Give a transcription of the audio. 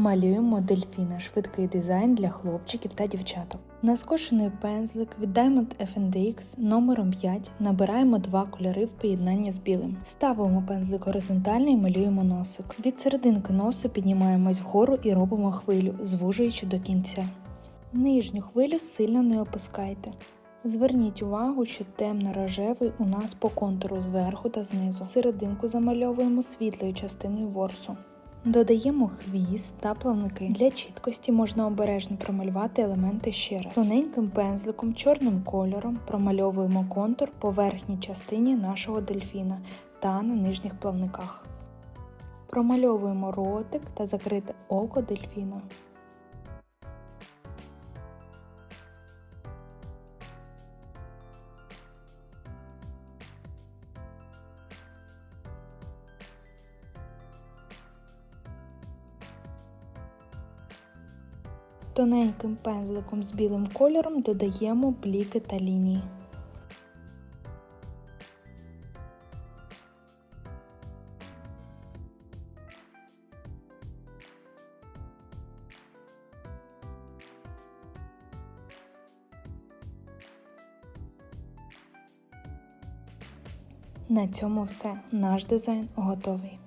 Малюємо дельфіна, швидкий дизайн для хлопчиків та дівчаток. На скошений пензлик від Diamond FNDX номером 5 набираємо два кольори в поєднанні з білим. Ставимо пензлик горизонтально і малюємо носик. Від серединки носу піднімаємось вгору і робимо хвилю, звужуючи до кінця. Нижню хвилю сильно не опускайте. Зверніть увагу, що темно-рожевий у нас по контуру зверху та знизу. Серединку замальовуємо світлою частиною ворсу. Додаємо хвіст та плавники. Для чіткості можна обережно промалювати елементи ще раз. Тоненьким пензликом, чорним кольором промальовуємо контур по верхній частині нашого дельфіна та на нижніх плавниках. Промальовуємо ротик та закрите око дельфіна. Тоненьким пензликом з білим кольором додаємо бліки та лінії. На цьому все. Наш дизайн готовий.